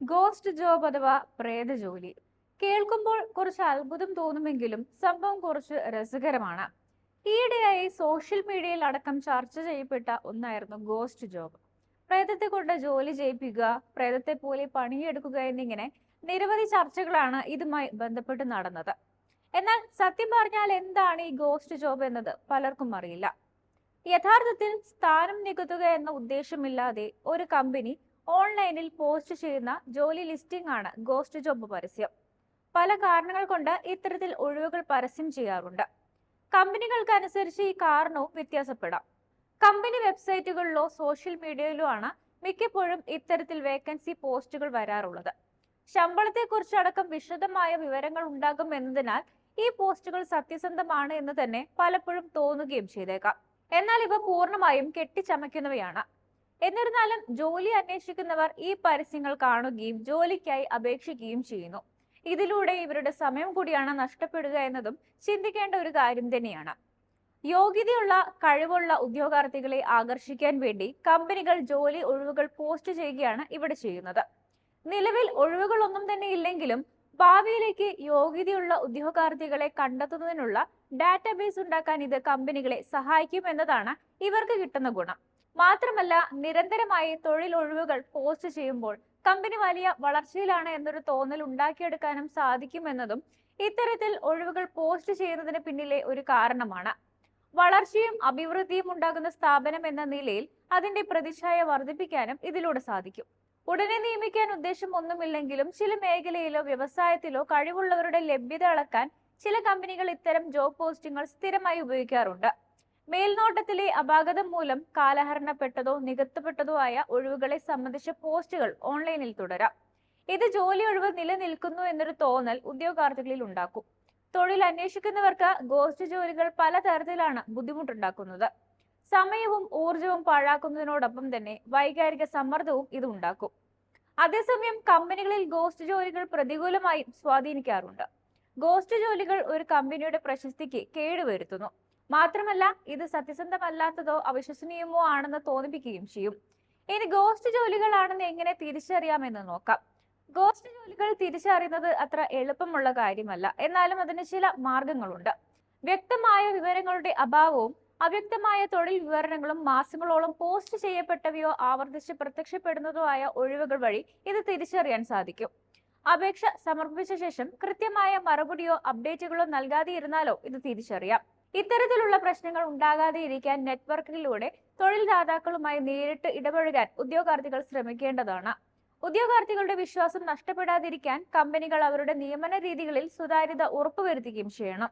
Ghost job അഥവാ പ്രേത ജോലി. കേൾക്കുമ്പോൾ കുറച്ച് അത്ഭുതം തോന്നുമെങ്കിലും സംഭവം കുറച്ച് രസകരമാണ്. ഈയിടെയായി സോഷ്യൽ മീഡിയയിൽ അടക്കം ചർച്ച ചെയ്യപ്പെട്ട ഒന്നായിരുന്നു ഗോസ്റ്റ് ജോബ് പ്രേതത്തെ കൊണ്ട് ജോലി ചെയ്യിപ്പിക്കുക പ്രേതത്തെ പോലെ പണിയെടുക്കുക എന്നിങ്ങനെ നിരവധി ചർച്ചകളാണ് ഇതുമായി ബന്ധപ്പെട്ട് നടന്നത്. എന്നാൽ സത്യം പറഞ്ഞാൽ എന്താണ് ഈ ഗോസ്റ്റ് ജോബ് എന്നത് പലർക്കും അറിയില്ല. യഥാർത്ഥത്തിൽ സ്ഥാനം നികത്തുക എന്ന ഉദ്ദേശമില്ലാതെ ഒരു കമ്പനി ഓൺലൈനിൽ പോസ്റ്റ് ചെയ്യുന്ന ജോലി ലിസ്റ്റിംഗ് ആണ് ഗോസ്റ്റ് ജോബ് പരസ്യം. പല കാരണങ്ങൾ കൊണ്ട് ഇത്തരത്തിൽ ഒഴിവുകൾ പരസ്യം ചെയ്യാറുണ്ട്. കമ്പനികൾക്ക് അനുസരിച്ച് ഈ കാരണവും വ്യത്യാസപ്പെടാം. കമ്പനി വെബ്സൈറ്റുകളിലോ സോഷ്യൽ മീഡിയയിലോ ആണ് മിക്കപ്പോഴും ഇത്തരത്തിൽ വേക്കൻസി പോസ്റ്റുകൾ വരാറുള്ളത്. ശമ്പളത്തെക്കുറിച്ച് അടക്കം വിശദമായ വിവരങ്ങൾ ഉണ്ടാകും എന്നതിനാൽ ഈ പോസ്റ്റുകൾ സത്യസന്ധമാണ് എന്ന് തന്നെ പലപ്പോഴും തോന്നുകയും ചെയ്തേക്കാം. എന്നാൽ ഇവ പൂർണമായും കെട്ടിച്ചമയ്ക്കുന്നവയാണ്. എന്നിരുന്നാലും ജോലി അന്വേഷിക്കുന്നവർ ഈ പരസ്യങ്ങൾ കാണുകയും ജോലിക്കായി അപേക്ഷിക്കുകയും ചെയ്യുന്നു. ഇതിലൂടെ ഇവരുടെ സമയം കൂടിയാണ് നഷ്ടപ്പെടുക എന്നതും ചിന്തിക്കേണ്ട ഒരു കാര്യം തന്നെയാണ്. യോഗ്യതയുള്ള കഴിവുള്ള ഉദ്യോഗാർത്ഥികളെ ആകർഷിക്കാൻ വേണ്ടി കമ്പനികൾ ജോലി ഒഴിവുകൾ പോസ്റ്റ് ചെയ്യുകയാണ് ഇവിടെ ചെയ്യുന്നത്. നിലവിൽ ഒഴിവുകളൊന്നും തന്നെ ഇല്ലെങ്കിലും ഭാവിയിലേക്ക് യോഗ്യതയുള്ള ഉദ്യോഗാർത്ഥികളെ കണ്ടെത്തുന്നതിനുള്ള ഡാറ്റാബേസ് ഉണ്ടാക്കാൻ ഇത് കമ്പനികളെ സഹായിക്കും എന്നതാണ് ഇവർക്ക് കിട്ടുന്ന ഗുണം. മാത്രമല്ല നിരന്തരമായി തൊഴിലൊഴിവുകൾ പോസ്റ്റ് ചെയ്യുമ്പോൾ കമ്പനി വലിയ വളർച്ചയിലാണ് എന്നൊരു തോന്നൽ ഉണ്ടാക്കിയെടുക്കാനും സാധിക്കുമെന്നതും ഇത്തരത്തിൽ ഒഴിവുകൾ പോസ്റ്റ് ചെയ്യുന്നതിന് പിന്നിലെ ഒരു കാരണമാണ്. വളർച്ചയും അഭിവൃദ്ധിയും ഉണ്ടാകുന്ന സ്ഥാപനം എന്ന നിലയിൽ അതിന്റെ പ്രതിച്ഛായ വർദ്ധിപ്പിക്കാനും ഇതിലൂടെ സാധിക്കും. ഉടനെ നിയമിക്കാൻ ഉദ്ദേശം ഒന്നുമില്ലെങ്കിലും ചില മേഖലയിലോ വ്യവസായത്തിലോ കഴിവുള്ളവരുടെ ലഭ്യത അളക്കാൻ ചില കമ്പനികൾ ഇത്തരം ജോബ് പോസ്റ്റിംഗുകൾ സ്ഥിരമായി ഉപയോഗിക്കാറുണ്ട്. മേൽനോട്ടത്തിലെ അപാകതം മൂലം കാലഹരണപ്പെട്ടതോ നികത്തപ്പെട്ടതോ ആയ ഒഴിവുകളെ സംബന്ധിച്ച പോസ്റ്റുകൾ ഓൺലൈനിൽ തുടരാം. ഇത് ജോലി ഒഴിവ് നിലനിൽക്കുന്നു എന്നൊരു തോന്നൽ ഉദ്യോഗാർത്ഥികളിൽ ഉണ്ടാക്കും. തൊഴിൽ അന്വേഷിക്കുന്നവർക്ക് ഗോസ്റ്റ് ജോലികൾ പലതരത്തിലാണ് ബുദ്ധിമുട്ടുണ്ടാക്കുന്നത്. സമയവും ഊർജവും പാഴാക്കുന്നതിനോടൊപ്പം തന്നെ വൈകാരിക സമ്മർദ്ദവും ഇത് ഉണ്ടാക്കും. അതേസമയം കമ്പനികളിൽ ഗോസ്റ്റ് ജോലികൾ പ്രതികൂലമായും സ്വാധീനിക്കാറുണ്ട്. ഗോസ്റ്റ് ജോലികൾ ഒരു കമ്പനിയുടെ പ്രശസ്തിക്ക് കേടുവരുത്തുന്നു. മാത്രമല്ല ഇത് സത്യസന്ധമല്ലാത്തതോ അവിശ്വസനീയമോ ആണെന്ന് തോന്നിപ്പിക്കുകയും ചെയ്യും. ഇനി ഗോസ്റ്റ് ജോലികളാണെന്ന് എങ്ങനെ തിരിച്ചറിയാമെന്ന് നോക്കാം. ഗോസ്റ്റ് ജോലികൾ തിരിച്ചറിയുന്നത് അത്ര എളുപ്പമുള്ള കാര്യമല്ല. എന്നാലും അതിന് ചില മാർഗങ്ങളുണ്ട്. വ്യക്തമായ വിവരങ്ങളുടെ അഭാവവും അവ്യക്തമായ തൊഴിൽ വിവരണങ്ങളും മാസങ്ങളോളം പോസ്റ്റ് ചെയ്യപ്പെട്ടവയോ ആവർത്തിച്ച് പ്രത്യക്ഷപ്പെടുന്നതോ ആയ ഒഴിവുകൾ വഴി ഇത് തിരിച്ചറിയാൻ സാധിക്കും. അപേക്ഷ സമർപ്പിച്ച ശേഷം കൃത്യമായ മറുപടിയോ അപ്ഡേറ്റുകളോ നൽകാതെ ഇരുന്നാലോ ഇത് തിരിച്ചറിയാം. ഇത്തരത്തിലുള്ള പ്രശ്നങ്ങൾ ഉണ്ടാകാതെ ഇരിക്കാൻ നെറ്റ്വർക്കിലൂടെ തൊഴിൽദാതാക്കളുമായി നേരിട്ട് ഇടപഴകാൻ ഉദ്യോഗാർത്ഥികൾ ശ്രമിക്കേണ്ടതാണ്. ഉദ്യോഗാർത്ഥികളുടെ വിശ്വാസം നഷ്ടപ്പെടാതിരിക്കാൻ കമ്പനികൾ അവരുടെ നിയമന രീതികളിൽ സുതാര്യത ഉറപ്പുവരുത്തുകയും ചെയ്യണം.